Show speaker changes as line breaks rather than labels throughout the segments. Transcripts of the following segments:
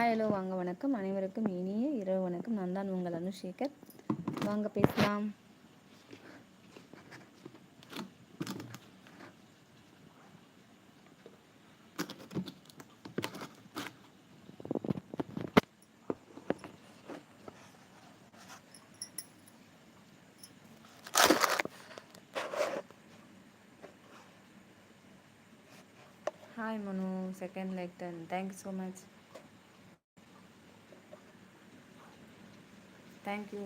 Hi hello வாங்க வணக்கம். அனைவருக்கும் இனிய இரவு வணக்கம். நான் தான் உங்கள் அனுஷேகர். வாங்க பேசலாம். Hi Manu second like 10. Thank so much thank you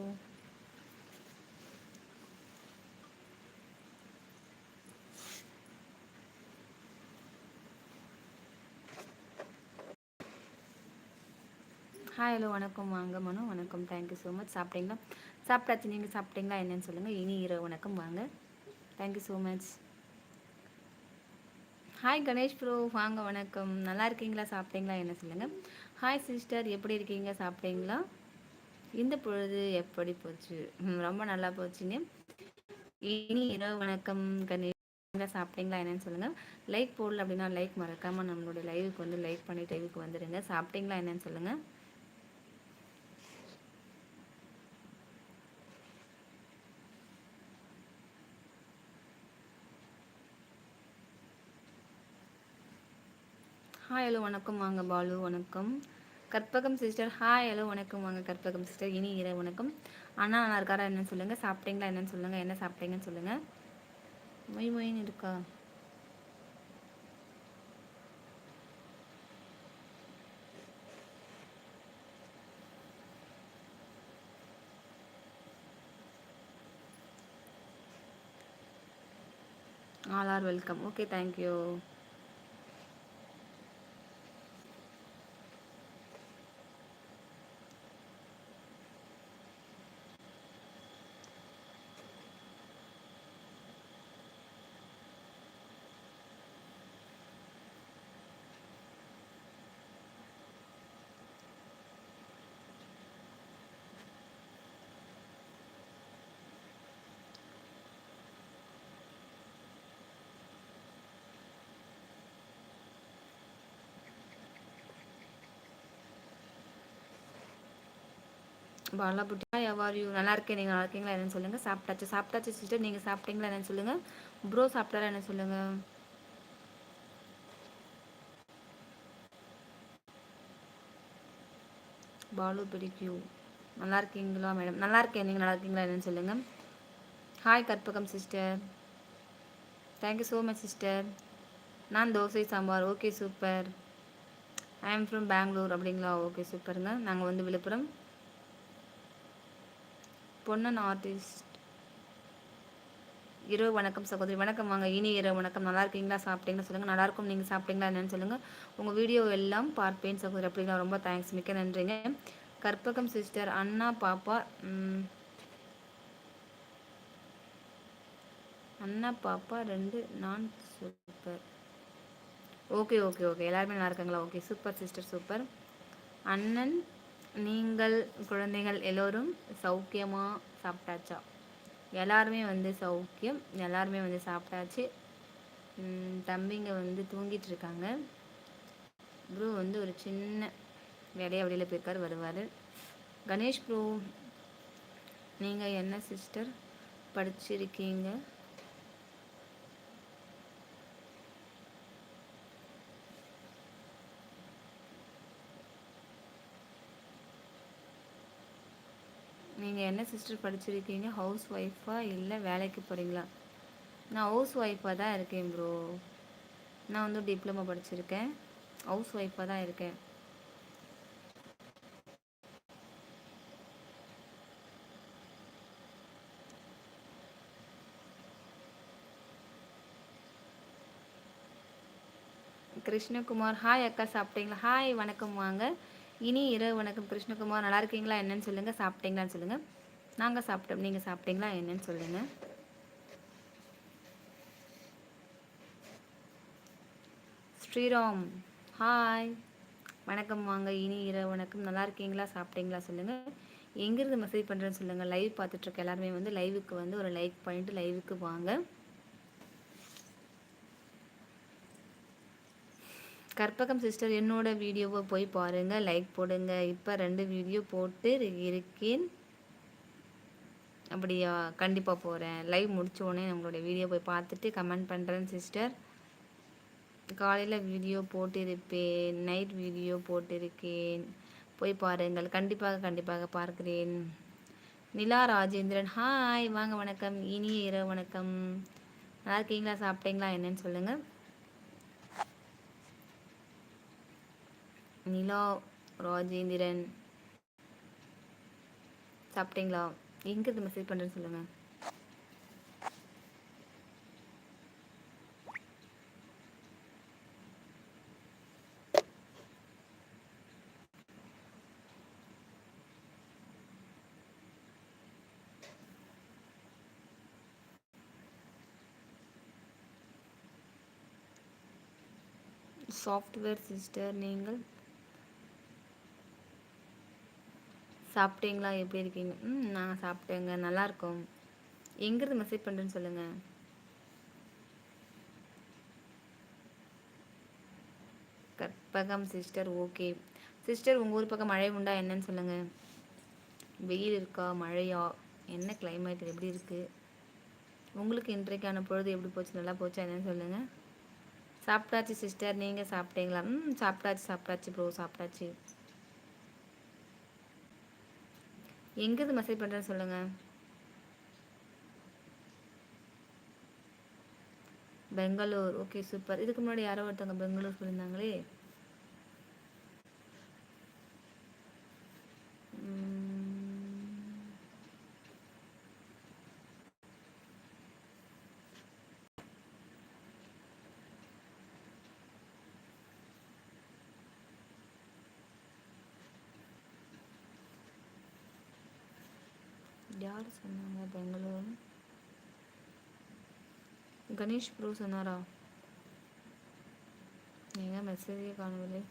hi hello வணக்கம். வாங்க மனு. வணக்கம். தேங்க்யூ ஸோ மச் சாப்பிட்டீங்களா? சாப்பிட்டாச்சு. நீங்கள் சாப்பிட்டீங்களா என்னன்னு சொல்லுங்கள் இனி இரவு வணக்கம். வாங்க. Thank you so much hi Ganesh bro வாங்க வணக்கம். நல்லா இருக்கீங்களா? சாப்பிட்டீங்களா? என்ன சொல்லுங்கள் ஹாய் சிஸ்டர் எப்படி இருக்கீங்க? சாப்பிட்டீங்களா? இந்த பொழுது எப்படி போச்சு? ரொம்ப நல்லா போச்சுன்னு இனி இரவு வணக்கம் கணேஷ் சாப்பிட்டீங்களா என்னன்னு சொல்லுங்கள் லைக் போடல அப்படின்னா லைக் மறக்காமல் நம்மளுடைய லைவுக்கு வந்து லைக் பண்ணிட்டு லைவுக்கு வந்துடுங்க சாப்பிட்டீங்களா என்னன்னு சொல்லுங்கள் ஹாய் ஹலோ வணக்கம். வாங்க பாலு வணக்கம். கற்பகம் சிஸ்டர் ஹாய் ஹலோ வணக்கம். வாங்க கற்பகம் சிஸ்டர் இனி இரவு வணக்கம். அண்ணா நல்லா இருக்காரா? என்னன்னு சொல்லுங்கள் சாப்பிட்டீங்களா? என்னன்னு சொல்லுங்கள் என்ன சாப்பிட்டீங்கன்னு சொல்லுங்கள் மொய் மொயின்னு இருக்கா? All are welcome okay thank you Bala Buti. You நல்லா இருக்கேன். நீங்கள் நல்லா இருக்கீங்களா? என்னன்னு சொல்லுங்கள் சாப்பிட்டாச்சு. சாப்பிட்டாச்சு சிஸ்டர். நீங்கள் சாப்பிட்டீங்களா? என்னன்னு சொல்லுங்கள் ப்ரோ சாப்பிட்டாரா? என்ன சொல்லுங்கள் பாலு பிடிக்கியூ நல்லா இருக்கீங்களா மேடம்? நல்லா இருக்கேன். நீங்கள் நல்லா இருக்கீங்களா? என்னன்னு சொல்லுங்கள் hi Karpagam sister. Thank you so much sister. நான் dosa sambar. Okay super I am from Bengaluru அப்படிங்களா? ஓகே சூப்பருங்க நாங்கள் வந்து விழுப்புரம். பொன்னன் ஆர்டிஸ்ட் இரவு வணக்கம் சகோதரி வணக்கம் வாங்க. இனி இரவு வணக்கம். நல்லா இருக்கீங்களா? சாப்பிட்டீங்களா? சொல்லுங்கள் நல்லாயிருக்கும் நீங்கள் சாப்பிட்டீங்களா? என்னன்னு சொல்லுங்கள் உங்கள் வீடியோ எல்லாம் பார்ப்பேன் சகோதரி. அப்படிங்களா? ரொம்ப தேங்க்ஸ் மிக்க நன்றிங்க. கற்பகம் சிஸ்டர் அண்ணா பாப்பா அண்ணா பாப்பா ரெண்டு நான் சூப்பர் ஓகே ஓகே ஓகே எல்லாருமே நல்லா இருக்காங்களா? ஓகே சூப்பர் சிஸ்டர் சூப்பர் அண்ணன் நீங்கள் குழந்தைகள் எல்லோரும் சௌக்கியமாக சாப்பிட்டாச்சா? எல்லாருமே வந்து சௌக்கியம். எல்லாருமே வந்து சாப்பிட்டாச்சு. தம்பிங்க வந்து தூங்கிட்டு இருக்காங்க ப்ரூ வந்து ஒரு சின்ன வேலையை வெளியில் போயிருக்கார் வருவார். கணேஷ் ப்ரூ நீங்கள் என்ன சிஸ்டர் படிச்சிருக்கீங்க? நீங்கள் என்ன சிஸ்டர் படிச்சிருக்கீங்க? ஹவுஸ் ஒய்ஃபா இல்லை வேலைக்கு போகிறீங்களா நான் ஹவுஸ் ஒய்ஃபாக தான் இருக்கேன் ப்ரோ நான் வந்து டிப்ளமோ படிச்சிருக்கேன். ஹவுஸ் ஒய்ஃபாக தான் இருக்கேன். கிருஷ்ணகுமார் ஹாய் அக்கா சாப்பிட்டீங்களா? ஹாய் வணக்கம் வாங்க. இனி இரவு வணக்கம் கிருஷ்ணகுமார் நல்லா இருக்கீங்களா? என்னன்னு சொல்லுங்கள் சாப்பிட்டீங்களான்னு சொல்லுங்கள் நாங்கள் சாப்பிட்டோம். நீங்கள் சாப்பிட்டீங்களா? என்னன்னு சொல்லுங்கள் ஸ்ரீராம் ஹாய் வணக்கம் வாங்க. இனி இரவு வணக்கம். நல்லா இருக்கீங்களா? சாப்பிட்டீங்களா? சொல்லுங்கள் எங்கேருந்து மெசேஜ் பண்ணுறேன்னு சொல்லுங்கள் லைவ் பார்த்துட்ருக்க எல்லாருமே வந்து லைவுக்கு வந்து ஒரு லைக் பண்ணிட்டு லைவுக்கு வாங்க. கற்பகம் சிஸ்டர் என்னோட வீடியோவை போய் பாருங்கள் லைக் போடுங்க. இப்போ ரெண்டு வீடியோ போட்டு இருக்கேன். அப்படியா? கண்டிப்பாக போகிறேன் லைவ் முடித்தோடனே நம்மளுடைய வீடியோ போய் பார்த்துட்டு கமெண்ட் பண்ணுறேன் சிஸ்டர் காலையில் வீடியோ போட்டிருப்பேன். நைட் வீடியோ போட்டிருக்கேன். போய் பாருங்கள். கண்டிப்பாக கண்டிப்பாக பார்க்கிறேன். நிலா ராஜேந்திரன் ஹாய் வாங்க வணக்கம். இனிய இரவு வணக்கம். நல்லா இருக்கீங்களா? சாப்பிட்டீங்களா? என்னன்னு சொல்லுங்கள் நிலா ராஜேந்திரன். சாப்பிட்டீங்களா? எங்கே இது மெசேஜ் பண்ணுறேன்னு சொல்லுங்கள் சாஃப்ட்வேர் சிஸ்டர் நீங்கள் சாப்பிட்டீங்களா? எப்படி இருக்கீங்க? ம் நான் சாப்பிட்டேங்க. நல்லாயிருக்கோம் எங்கேருந்து மெசேஜ் பண்ணுறேன்னு சொல்லுங்கள் கற்பகம் சிஸ்டர் ஓகே சிஸ்டர் உங்கள் ஊர் பக்கம் மழை உண்டா என்னன்னு சொல்லுங்கள் வெயில் இருக்கா? மழையா? என்ன கிளைமேட் எப்படி இருக்குது உங்களுக்கு இன்றைக்கான பொழுது எப்படி போச்சு? நல்லா போச்சா என்னன்னு சொல்லுங்கள் சாப்பிட்டாச்சு சிஸ்டர் நீங்கள் சாப்பிட்டீங்களா? ம் சாப்பிட்டாச்சு சாப்பிட்டாச்சு ப்ரோ சாப்பிட்டாச்சு. எங்கேருந்து மெசேஜ் பண்ணுறேன்னு சொல்லுங்கள் பெங்களூர். ஓகே சூப்பர் இதுக்கு முன்னாடி யாரோ ஒருத்தவங்க பெங்களூர் சொல்லியிருந்தாங்களே யார் சொன்னாங்க? பெங்களூர். கணேஷ் ப்ரோ சொன்னாரா? எங்க மெசேஜே காணவில்லை.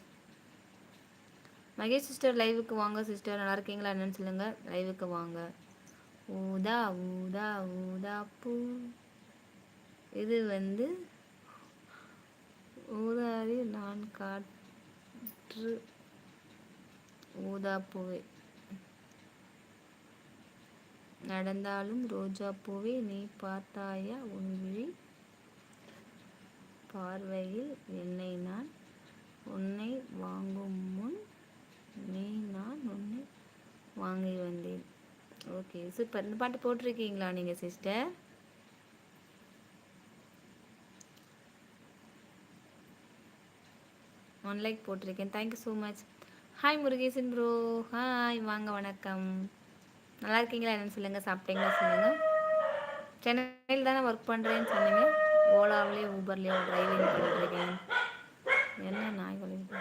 மகேஷ் சிஸ்டர் லைவுக்கு வாங்க சிஸ்டர் நல்லா இருக்கீங்களா? என்னன்னு சொல்லுங்க. லைவுக்கு வாங்க. ஊதா ஊதா ஊதா பூ. இது வந்து ஊதாரி நான் காற்று. ஊதா பூவே. நடந்தாலும் ரோஜா பூவே நீ பார்த்தாயா? உன் விழி பார்வையில் என்னை நான் உன்னை வாங்கும் முன் நீ நான் உன்னை வாங்கி வந்தேன். Okay super. இந்த பாட்டு போட்டிருக்கீங்களா நீங்கள் சிஸ்டர்? ஒன் லைக் போட்டிருக்கேன். Thank you so much hi Murugesan bro hi வாங்க வணக்கம். நல்லா இருக்கீங்களா என்னன்னு சொல்லுங்கள் சாப்பிட்டீங்களா சொல்லுங்கள் சென்னையில் தானே ஒர்க் பண்ணுறேன்னு சொன்னீங்க. ஓலாவிலே ஊபர்லேயோ டிரைவிங் பண்ணிட்டுருக்கேன் என்ன நாய் வலிது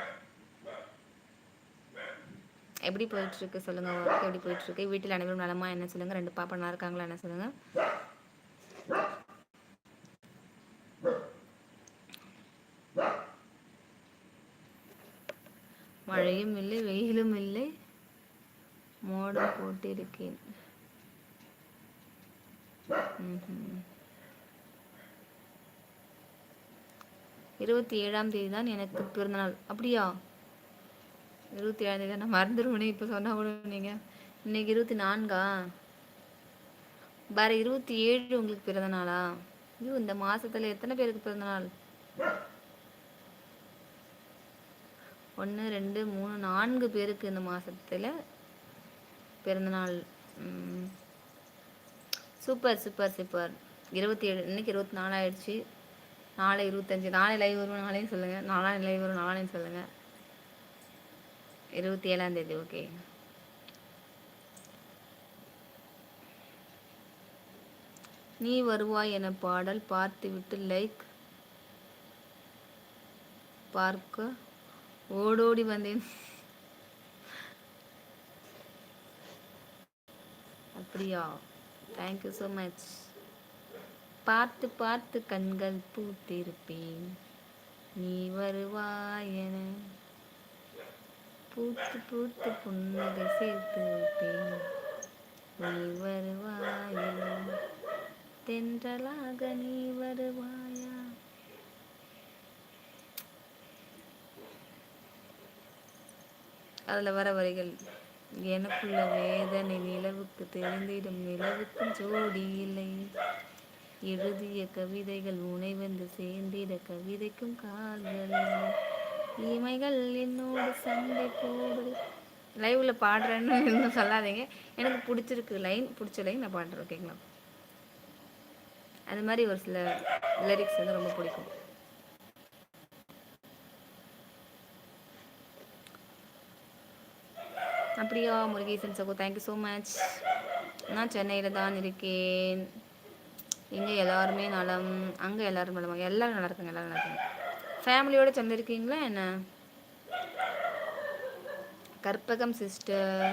எப்படி போயிட்டுருக்கு சொல்லுங்கள் ஒர்க் எப்படி போயிட்டுருக்கு வீட்டில் அனைவரும் நலமா? என்ன சொல்லுங்கள் ரெண்டு பாப்பா நல்லா இருக்காங்களா? என்ன சொல்லுங்கள் மழையும் இல்லை வெயிலும் இல்லை மோடம் இருபத்தி ஏழாம் தேதி தான் எனக்கு பிறந்தநாள். அப்படியா? இருபத்தி ஏழாம் தேதி நான் மறந்துடுவேனே இப்போ சொன்னால் கூட நீங்கள் இன்னைக்கு இருபத்தி நான்கா? வேற இருபத்தி ஏழு உங்களுக்கு பிறந்த நாளா ஐயோ இந்த மாசத்துல எத்தனை பேருக்கு பிறந்த நாள் ஒன்று ரெண்டு மூணு நான்கு பேருக்கு இந்த மாசத்துல பிறந்தநாள் சூப்பர் சூப்பர் சூப்பர் இருபத்தி ஏழு இன்னைக்கு இருபத்தி நாலு ஆயிடுச்சு. நாளை இருபத்தஞ்சி நாளை லைவ் வரும் நாளையும் சொல்லுங்கள் நாலாம் லைவ் வரும் நாளையும் சொல்லுங்கள் இருபத்தி ஏழாம் தேதி ஓகே நீ வருவாய் என பாடல் பார்த்துவிட்டு லைக் பார்க்க ஓடோடி வந்தேன். அப்படியா? தேங்க்யூ ஸோ மச் பார்த்து பார்த்து கண்கள் பூத்திருப்பேன். நீ வருவாயன பூத்து பூத்து புன்னகை சேர்த்து வைப்பேன். நீ வருவாயன தென்றலாக நீ வருவாயா? அதில் வர வரிகள் எனக்குள்ள வேதனை நிலவுக்கு தெரிந்திடும் நிலவுக்கும் ஜோடி இல்லை. எழுதிய கவிதைகள் உனை வந்து சேர்ந்திட கவிதைக்கும் கால்கள். இமைகள் என்னோடு சண்டை போடு. லைவில் பாடுறேன்னு இன்னும் சொல்லாதீங்க. எனக்கு பிடிச்சிருக்கு லைன் பிடிச்ச லைன் நான் பாடுறேன் ஓகேங்களா அது மாதிரி ஒரு சில லிரிக்ஸ் வந்து ரொம்ப பிடிக்கும். அப்படியா முருகேசன் சகோ தேங்க்யூ ஸோ மச் நான் சென்னையில் தான் இருக்கேன். இங்கே எல்லாருமே நலம். அங்கே எல்லோரும் நலம்? எல்லோரும் நல்லா இருக்காங்க எல்லோரும் நல்லா இருக்காங்க. ஃபேமிலியோடு சென்னை இருக்கீங்களா என்ன? கற்பகம் சிஸ்டர்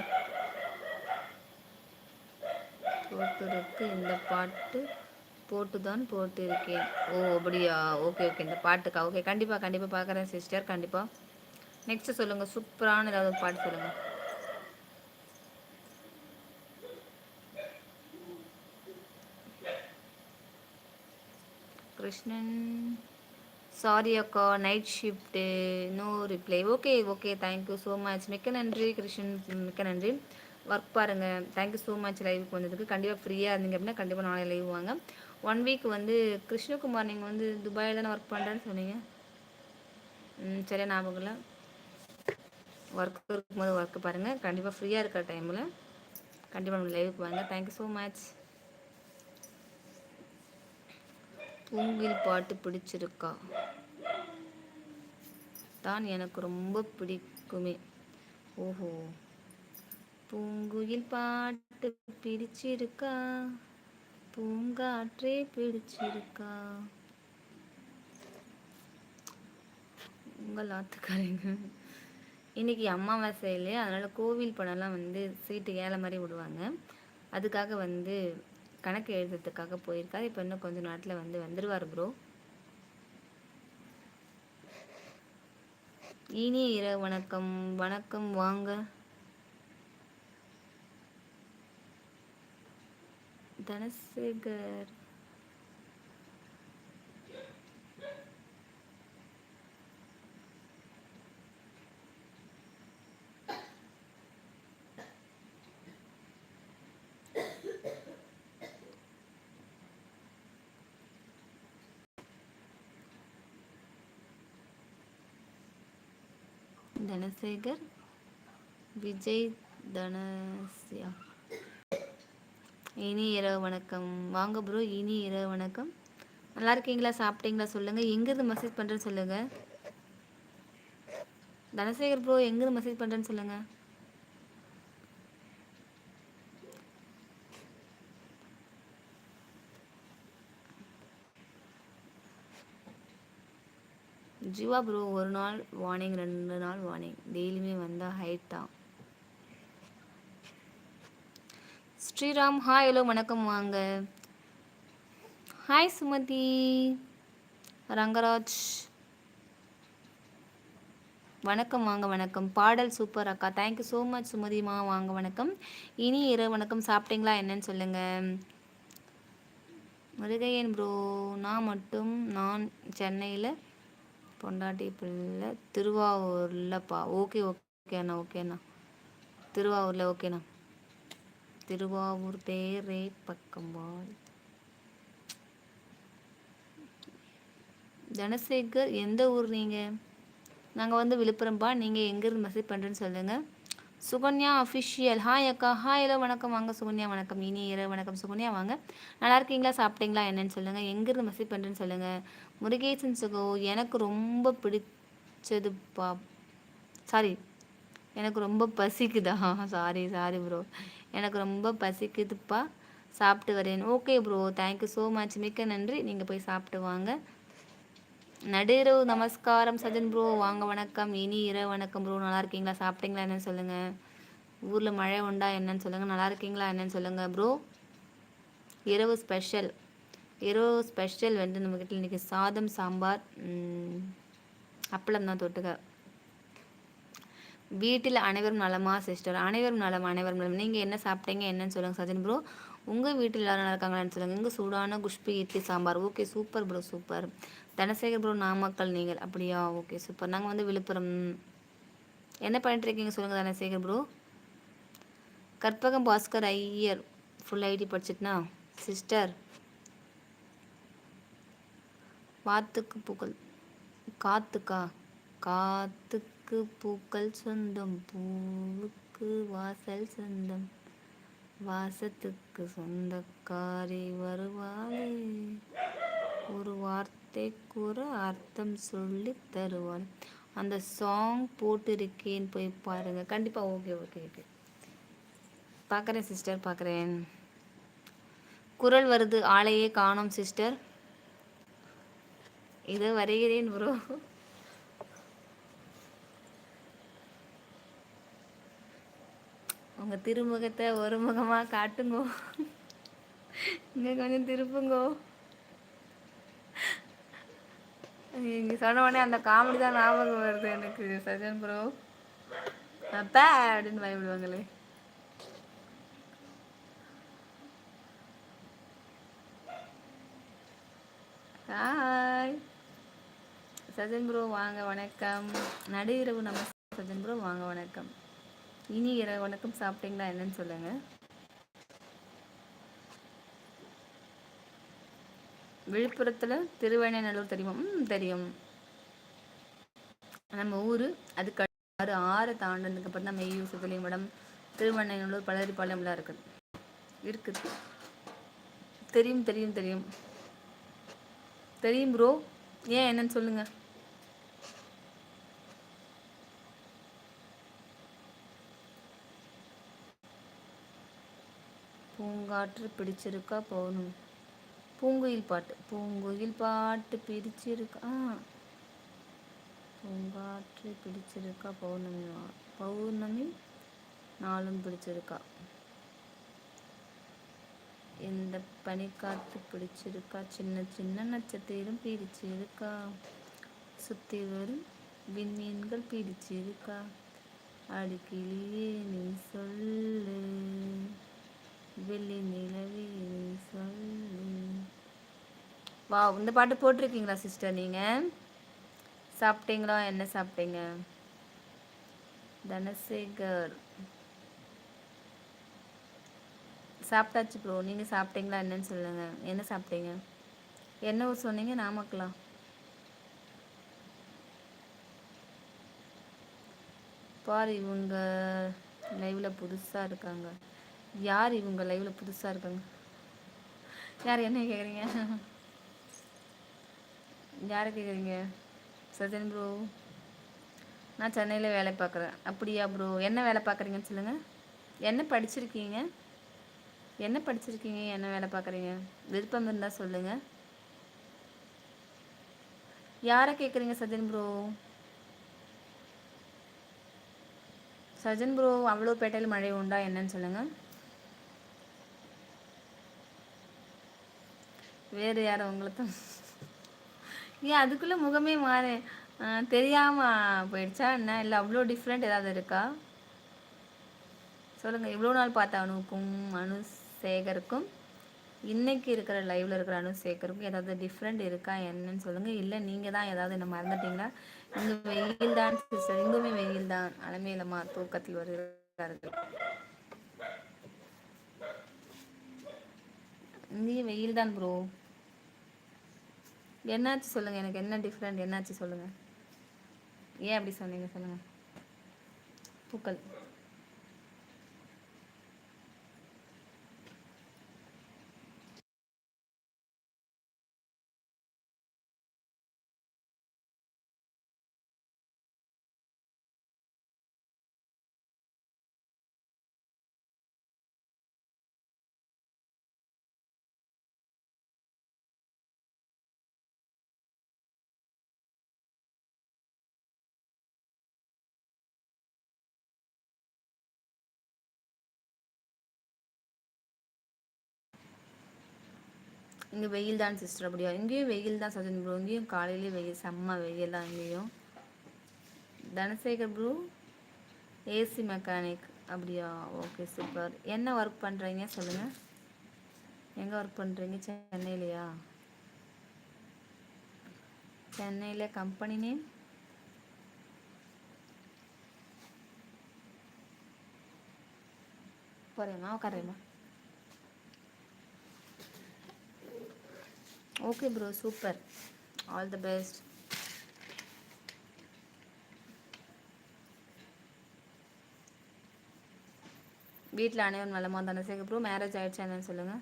போட்டிருக்கு இந்த பாட்டு. போட்டு தான் போட்டிருக்கேன். ஓ அப்படியா? ஓகே ஓகே இந்த பாட்டுக்கா? ஓகே கண்டிப்பாக கண்டிப்பாக பார்க்குறேன் சிஸ்டர் கண்டிப்பாக நெக்ஸ்ட்டு சொல்லுங்கள் சூப்பரான ஏதாவது பாட்டு சொல்லுங்கள் கிருஷ்ணன். சாரி அக்கா night shift no reply okay okay thank you so much மிக்க நன்றி கிருஷ்ணன். மிக்க நன்றி. ஒர்க் பாருங்கள் தேங்க்யூ ஸோ மச் லைவுக்கு வந்ததுக்கு கண்டிப்பாக ஃப்ரீயாக இருந்தீங்க அப்படின்னா கண்டிப்பாக நாளை லைவ் வாங்க. ஒன் வீக் வந்து கிருஷ்ணகுமார் நீங்கள் வந்து துபாயில் தானே ஒர்க் பண்ணுறேன்னு சொன்னீங்க? ம் சரியா ஞாபகம் இல்லை? ஒர்க் இருக்கும்போது ஒர்க்கு பாருங்கள் கண்டிப்பாக ஃப்ரீயாக இருக்கிற டைமில் கண்டிப்பாக நம்ம லைவுக்கு வாங்க. தேங்க்யூ ஸோ மச் தூங்கில் பாட்டு பிடிச்சிருக்கா. தான் எனக்கு ரொம்ப பிடிக்குமே. ஓஹோ. பூங்குயில் பாட்டு பிடிச்சிருக்கா. பூங்காற்றே பிடிச்சிருக்கா. உங்கள் ஆத்துக்காரங்க. இன்னைக்கு அமாவாசை இல்லையா? அதனால் கோவில் படம்லாம் வந்து சீட்டு ஏழை மாதிரி விடுவாங்க. அதுக்காக வந்து கணக்கு எழுதுறதுக்காக போயிருக்காரு. இப்போ இன்னும் கொஞ்சம் நேரத்தில் வந்து வந்துடுவார் ப்ரோ இனி இர வணக்கம். வணக்கம் வாங்க. தனசேகர். தனசேகர் விஜய் தனசியா. இனி இரவு வணக்கம். வாங்க ப்ரோ இனி இரவு வணக்கம். நல்லா இருக்கீங்களா? சாப்பிட்டீங்களா? சொல்லுங்கள் எங்கேருந்து மெசேஜ் பண்ணுறேன்னு சொல்லுங்கள் தனசேகர் ப்ரோ எங்கேருந்து மெசேஜ் பண்ணுறேன்னு சொல்லுங்கள் ஜீவா ப்ரோ ஒரு நாள் வார்னிங் ரெண்டு நாள் வார்னிங் டெய்லியுமே வந்தால் ஹைட் தான். ஸ்ரீராம் ஹாய் ஹலோ வணக்கம் வாங்க. ஹாய் சுமதி. ரங்கராஜ். வணக்கம் வாங்க வணக்கம். பாடல் சூப்பர் அக்கா. தேங்க்யூ ஸோ மச் சுமதிமா. வாங்க வணக்கம். இனி இரவு வணக்கம். சாப்பிட்டீங்களா என்னன்னு சொல்லுங்கள் முருகையன் ப்ரோ நான் மட்டும் நான் சென்னையில் பொண்டாட்டி பிள்ளை திருவாவூர்லப்பா ஓகே ஓகே அண்ணா ஓகே திருவாவூரில் ஓகேண்ணா திருவாவூர் தேரே பக்கம்பால் தனசேகர் எந்த ஊர் நீங்கள் நாங்கள் வந்து விழுப்புரம்பா நீங்கள் எங்கேருந்து மெசேஜ் பண்ணுறேன்னு சொல்லுங்கள் சுகன்யா அஃபிஷியல் ஹாய் அக்கா. ஹாய் ஹலோ வணக்கம். வாங்க சுகன்யா வணக்கம். இனி இரவு வணக்கம். சுகன்யா வாங்க. நல்லா இருக்கீங்களா? சாப்பிட்டீங்களா? என்னன்னு சொல்லுங்கள் எங்கேருந்து மெசேஜ் பண்ணுறேன்னு சொல்லுங்கள் முருகேசன் சுகோ எனக்கு ரொம்ப பிடிச்சதுப்பா சாரி எனக்கு ரொம்ப பசிக்குதா? சாரி சாரி ப்ரோ எனக்கு ரொம்ப பசிக்குதுப்பா. சாப்பிட்டு வரேன். Okay bro thank you so much மிக்க நன்றி. நீங்கள் போய் சாப்பிட்டு வாங்க. நடுரவு நமஸ்காரம் சஜன் ப்ரோ வாங்க வணக்கம். இனி இரவு வணக்கம் ப்ரோ. நல்லா இருக்கீங்களா? சாப்பிட்டீங்களா? என்னன்னு சொல்லுங்கள் ஊரில் மழை உண்டா என்னன்னு சொல்லுங்கள் நல்லா இருக்கீங்களா? என்னன்னு சொல்லுங்கள் ப்ரோ. இரவு ஸ்பெஷல் இரவு ஸ்பெஷல் வந்து நம்ம கிட்ட இன்றைக்கி சாதம் சாம்பார் அப்பளம் தான் தொட்டுக்க. வீட்டில் அனைவரும் நலமா சிஸ்டர் அனைவரும் நலம் அனைவரும் நலம். நீங்கள் என்ன சாப்பிட்டீங்க? என்னன்னு சொல்லுங்கள் சஜன் ப்ரோ. உங்கள் வீட்டில் எல்லாரும் நல்லா இருக்காங்களான்னு சொல்லுங்கள் இங்கே சூடான குஷ்பி idli sambar. Okay super bro super. Dhanasekar bro Namakkal நீங்கள். அப்படியா? ஓகே சூப்பர் நாங்கள் வந்து விழுப்புரம். என்ன பண்ணிட்டுருக்கீங்க சொல்லுங்கள் Dhanasekar bro Karpagam Bhaskar Iyer full IT படிச்சிட்டுனா? Sister வாத்துக்கு பூக்கள். காத்துக்கா? காத்துக்கு பூக்கள் சொந்தம். பூவுக்கு வாசல் சொந்தம். வாசத்துக்கு சொந்தக்காரி வருவாளே. ஒரு வார்த்தை கூற அர்த்தம் சொல்லி தருவாள் அந்த சாங் போட்டிருக்கேன் போய் பாருங்க. கண்டிப்பாக ஓகே ஓகே ஓகே பார்க்குறேன் சிஸ்டர் பார்க்குறேன். குரல் வருது ஆளையே காணோம் சிஸ்டர் இது வருகிறேன் ப்ரோ உங்கள் திருமுகத்தை ஒரு முகமாக காட்டுங்கோ. இங்கே கொஞ்சம் திருப்புங்கோ. நீங்க சொன்ன உடனே அந்த காமெடி தான் ஞாபகம் வருது எனக்கு சஜன் ப்ரோ அப்பா அப்படின்னு பயப்படுவாங்களே. ஹாய் சஜன் ப்ரோ வாங்க வணக்கம். நடு இரவு நம்ம சஜன் ப்ரோ வாங்க வணக்கம். இனி இரவு வணக்கம் சாப்பிட்டீங்களா என்னன்னு சொல்லுங்க. விழுப்புரத்தில் திருவேணைநல்லூர் தெரியுமா? ம் தெரியும். நம்ம ஊர் அதுக்கு ஆறு ஆறு தாண்டதுக்கு அப்புறம் தான் மெய்யூர் சுத்தலிங்கடம் திருவண்ணைநல்லூர் பழரிப்பாளையம்லாம் இருக்குது. இருக்குது. தெரியும் தெரியும் தெரியும். தெரியும் ப்ரோ ஏன் என்னன்னு சொல்லுங்க. பூங்காற்று பிடிச்சிருக்கா போகணும். பூங்குயில் பாட்டு. பூங்குயில் பாட்டு பிரிச்சிருக்கா பூங்காற்று பிடிச்சிருக்கா. பௌர்ணமி பௌர்ணமி நாளும் பிடிச்சிருக்கா. எந்த பனிக்காற்று பிடிச்சிருக்கா? சின்ன சின்ன நட்சத்திரம் பிடிச்சிருக்கா. சுற்றி வரும் விண்மீன்கள் பிடிச்சிருக்கா. அடுக்கிலேயே நீ சொல்லு. வெள்ளி நிலவே நீ சொல்லு. வா இந்த பாட்டு போட்டிருக்கீங்களா சிஸ்டர் நீங்கள் சாப்பிட்டீங்களா? என்ன சாப்பிட்டீங்க? தனசேகர் சாப்பிட்டாச்சு ப்ரோ நீங்கள் சாப்பிட்டீங்களா? என்னன்னு சொல்லுங்கள் என்ன சாப்பிட்டீங்க? என்ன ஊர் சொன்னீங்க? நாமக்கலாம் பார் இவங்க லைவில் புதுசாக இருக்காங்க. யார் இவங்க லைவில் புதுசாக இருக்காங்க? யார் என்ன கேட்குறீங்க யாரை கேட்குறீங்க சஜன் ப்ரோ நான் சென்னையில் வேலை பார்க்குறேன். அப்படியா ப்ரோ என்ன வேலை பார்க்குறீங்கன்னு சொல்லுங்கள் என்ன படிச்சிருக்கீங்க? என்ன படிச்சிருக்கீங்க? என்ன வேலை பார்க்குறீங்க? விருப்பம் இருந்தால் சொல்லுங்கள் யாரை கேட்குறீங்க சஜன் ப்ரோ சஜன் ப்ரோ அவ்வளோ பேட்டையில் மழை உண்டா என்னன்னு சொல்லுங்கள் வேறு யாரும் உங்களுக்கு ஏன் அதுக்குள்ளே முகமே மாறு. தெரியாமல் போயிடுச்சா என்ன? இல்லை அவ்வளோ டிஃப்ரெண்ட் ஏதாவது இருக்கா? சொல்லுங்கள் இவ்வளோ நாள் பார்த்த அணுவுக்கும் அனுசேகருக்கும் இன்றைக்கி இன்னைக்கு இருக்கிற லைவில் இருக்கிற அனுசேகருக்கும் ஏதாவது டிஃப்ரெண்ட் இருக்கா என்னன்னு சொல்லுங்கள் இல்லை நீங்கள் தான் ஏதாவது என்ன மறந்துட்டீங்களா? இங்கே வெயில் தான் சிஸ்டர் இங்குமே வெயில் தான். அலமேலமா தூக்கத்தில் வருகிறார்கள். இங்கேயும் வெயில் தான் ப்ரோ என்னாச்சு சொல்லுங்கள் எனக்கு என்ன டிஃப்ரெண்ட் என்னாச்சு சொல்லுங்கள் ஏன் அப்படி சொன்னீங்க சொல்லுங்கள் பூக்கள் இங்கே வெயில் தான் சிஸ்டர் அப்படியா இங்கேயும் வெயில் தான் சஜன் ப்ரோ இங்கேயும் காலையிலேயே வெயில் செம்ம வெயில் தான் இங்கேயும். தனசேகர் ப்ரூ ஏசி மெக்கானிக் அப்படியா? ஓகே சூப்பர் என்ன ஒர்க் பண்ணுறீங்க சொல்லுங்கள் எங்கே ஒர்க் பண்ணுறீங்க சென்னையிலையா? சென்னையில் கம்பெனி நேம் போகிறேம்மா உட்காரேம்மா okay bro super all the best வீட்டில் அனைவரும் நலமா தானே? சேர்க்க ப்ரோ மேரேஜ் ஆகிடுச்சா என்னன்னு சொல்லுங்கள்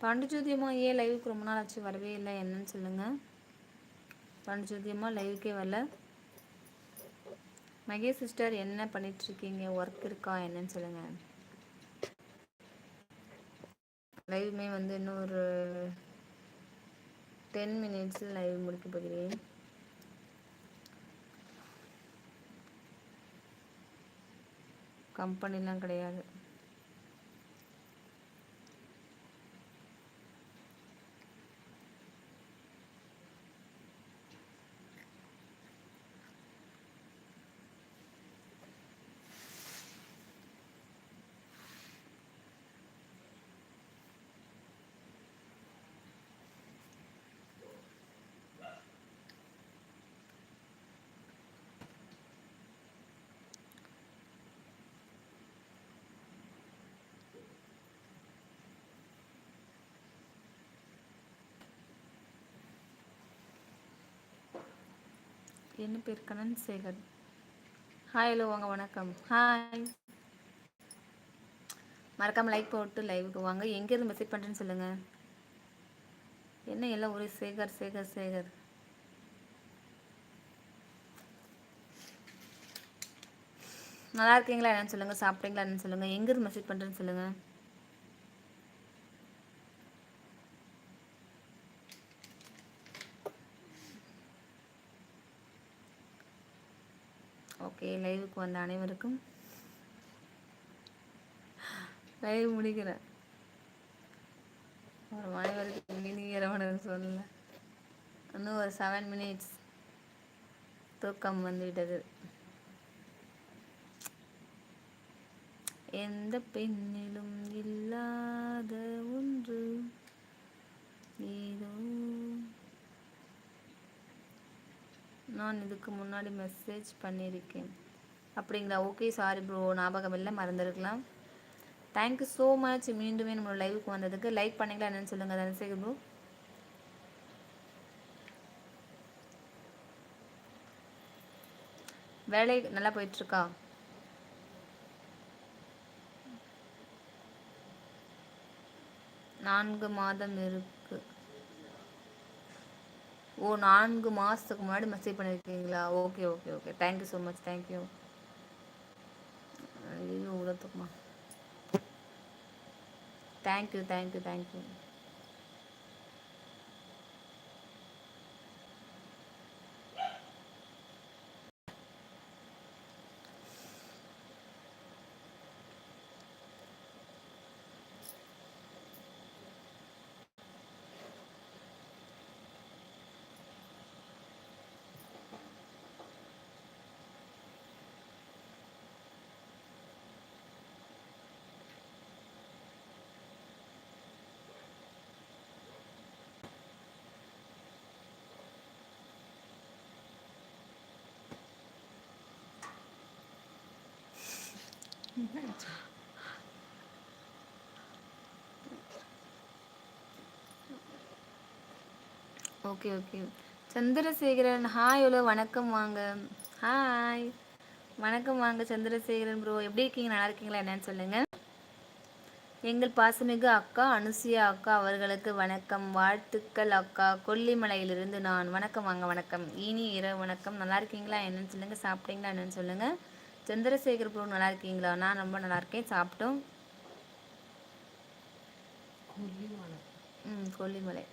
பாண்டிச்சோதியம்மா ஏன் லைவுக்கு ரொம்ப நாள் ஆச்சு வரவே இல்லை என்னன்னு சொல்லுங்கள் பாண்டிச்சோதியம்மா லைவுக்கே வரல. மகேஷ் சிஸ்டர் என்ன பண்ணிகிட்ருக்கீங்க ஒர்க் இருக்கா? என்னன்னு சொல்லுங்கள் லைவ்மே வந்து இன்னும் ஒரு டென் மினிட்ஸில் லைவ் முடிக்க போகிறேன். கம்பெனிலாம் கிடையாது. என்ன பேர்? கண்ணன் சேகர். ஹாய் ஹலோ வாங்க வணக்கம். ஹாய் மறக்காமல் லைக் போட்டு லைவுக்கு வாங்க. எங்கேருந்து மெசேஜ் பண்ணுறேன்னு சொல்லுங்கள் என்ன எல்லாம் ஒரே சேகர் சேகர் சேகர்? நல்லா இருக்கீங்களா? என்னன்னு சொல்லுங்கள் சாப்பிட்டீங்களா? என்னன்னு சொல்லுங்கள் எங்கேருந்து மெசேஜ் பண்ணுறேன்னு சொல்லுங்கள் ஓகே லைவுக்கு வந்த அனைவருக்கும் லைவ் முடிக்கிறேன். ஒரு அனைவருக்கு இனியரவணன் சொல்லல. இன்னும் ஒரு செவன் மினிட்ஸ் தூக்கம் வந்துவிட்டது. எந்த பெண்ணிலும் இல்லாத ஒன்று ஏதோ நான் இதுக்கு முன்னாடி மெசேஜ் பண்ணியிருக்கேன். அப்படிங்களா? ஓகே சாரி ப்ரோ ஞாபகம் இல்லை மறந்துருக்கலாம். தேங்க்யூ ஸோ மச் மீண்டுமே நம்மளோட லைவுக்கு வந்ததுக்கு லைக் பண்ணிக்கலாம் என்னென்னு சொல்லுங்கள் தனசேகர் ப்ரோ வேலை நல்லா போயிட்டுருக்கா? நான்கு மாதம் இருக்குது ஓ நான்கு மாதத்துக்கு முன்னாடி மெசேஜ் பண்ணியிருக்கீங்களா okay okay okay thank you so much thank you ஐயோ உலகத்துக்குமா thank you thank you thank you okay okay. Chandrasekaran hi எவ்வளோ வணக்கம் வாங்க. ஹாய் வணக்கம் வாங்க சந்திரசேகரன் ப்ரோ எப்படி இருக்கீங்க? நல்லா இருக்கீங்களா? என்னன்னு சொல்லுங்கள் எங்கள் பாசமிகு அக்கா அனுசியா அக்கா அவர்களுக்கு வணக்கம். வாழ்த்துக்கள் அக்கா. கொல்லிமலையிலிருந்து நான். வணக்கம் வாங்க வணக்கம். இனி இரவு வணக்கம். நல்லா இருக்கீங்களா? என்னன்னு சொல்லுங்கள் சாப்பிட்டீங்களா? என்னன்னு சொல்லுங்கள் சந்திரசேகர் ப்ரோ நல்லா இருக்கீங்களா? நான் ரொம்ப நல்லா இருக்கேன். சாப்பிட்டோம். ம் கொல்லிமலை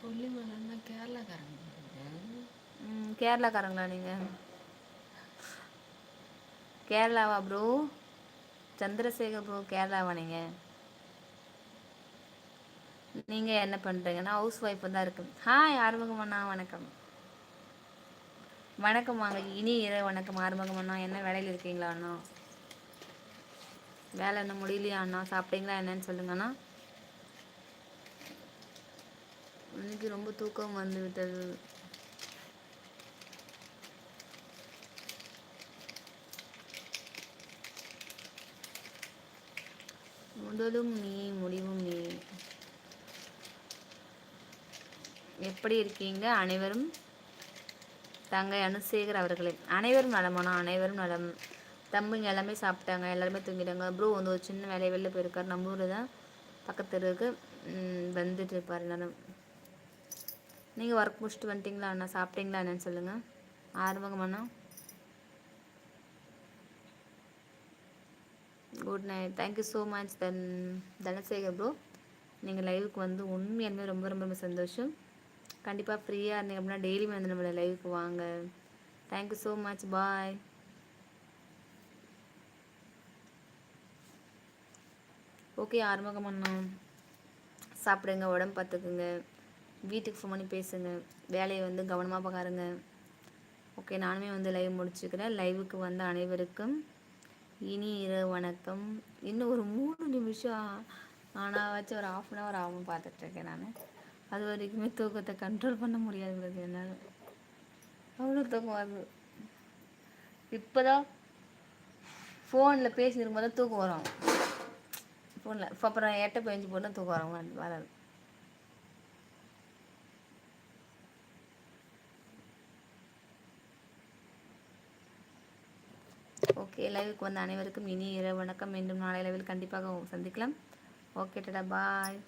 கொல்லிமலைன்னா கேரளாக்காரங்க
ம் கேரளாக்காரங்களா நீங்கள் கேரளாவா ப்ரோ சந்திரசேகர் ப்ரோ கேரளாவா நீங்கள் நீங்கள் என்ன பண்ணுறீங்க நான் ஹவுஸ் ஒய்ஃப் தான் இருக்கு ஹாய் ஆறுமுகம் அண்ணா வணக்கம். வணக்கம் வாங்க. இனி இரவு வணக்கம். ஆறுமுகம் அண்ணா என்ன வேலையில் இருக்கீங்களா அண்ணா? வேலை என்ன முடியலையா அண்ணா? சாப்பிட்டீங்களா என்னன்னு சொல்லுங்கண்ணா இன்னைக்கு ரொம்ப தூக்கம் வந்து விட்டது. முதலும் நீ முடிவும் நீ. எப்படி இருக்கீங்க? அனைவரும் தங்கை அனுசேகர் அவர்களே. அனைவரும் நலமானா? அனைவரும் நலம். தம்பிங்க எல்லாமே சாப்பிட்டாங்க. எல்லாருமே தூங்கிட்டாங்க. ப்ரோ வந்து ஒரு சின்ன வேலையை வெளில போயிருக்காரு. நம்ம ஊர் தான் பக்கத்து தெருவுக்கு வந்துட்டு இருப்பார் எல்லாரும். நீங்கள் ஒர்க் முடிச்சுட்டு வந்துட்டிங்களா? அண்ணா சாப்பிட்டீங்களா என்னன்னு சொல்லுங்கள் Arumugam good night thank you so much than Dhanasekar bro நீங்கள் லைவுக்கு வந்து உண்மையாலுமே ரொம்ப ரொம்ப ரொம்ப சந்தோஷம். கண்டிப்பாக ஃப்ரீயாக இருந்தீங்க அப்படின்னா டெய்லியுமே வந்து நம்மளோட லைவுக்கு வாங்க. Thank you so much bye okay Arumugam அண்ணா. சாப்பிடுங்க உடம்பு பார்த்துக்குங்க. வீட்டுக்கு ஃபோன் பண்ணி பேசுங்க. வேலையை வந்து கவனமாக பாருங்க. ஓகே நானுமே வந்து லைவ் முடிச்சுக்கிறேன். லைவுக்கு வந்த அனைவருக்கும் இனி இரவு வணக்கம். இன்னும் ஒரு மூணு நிமிஷம். ஆனால் வச்சு ஒரு ஆஃப் அன் ஹவர் ஆகும் பார்த்துட்ருக்கேன் நான். அது வரைக்குமே தூக்கத்தை கண்ட்ரோல் பண்ண முடியாது என்னால். அவ்வளோ தூக்கம் வருது. இப்போதான் ஃபோனில் பேசியிருக்கும் போது தூக்கம் வரும். ஃபோனில் இப்போ அப்புறம் எட்ட பெஞ்சு போனால் தூக்கம் வரும் வராது. ஓகே லைவுக்கு வந்த அனைவருக்கும் இனி இரவு வணக்கம். மீண்டும் நாளை லைவில் கண்டிப்பாக சந்திக்கலாம். ஓகே டடா பாய்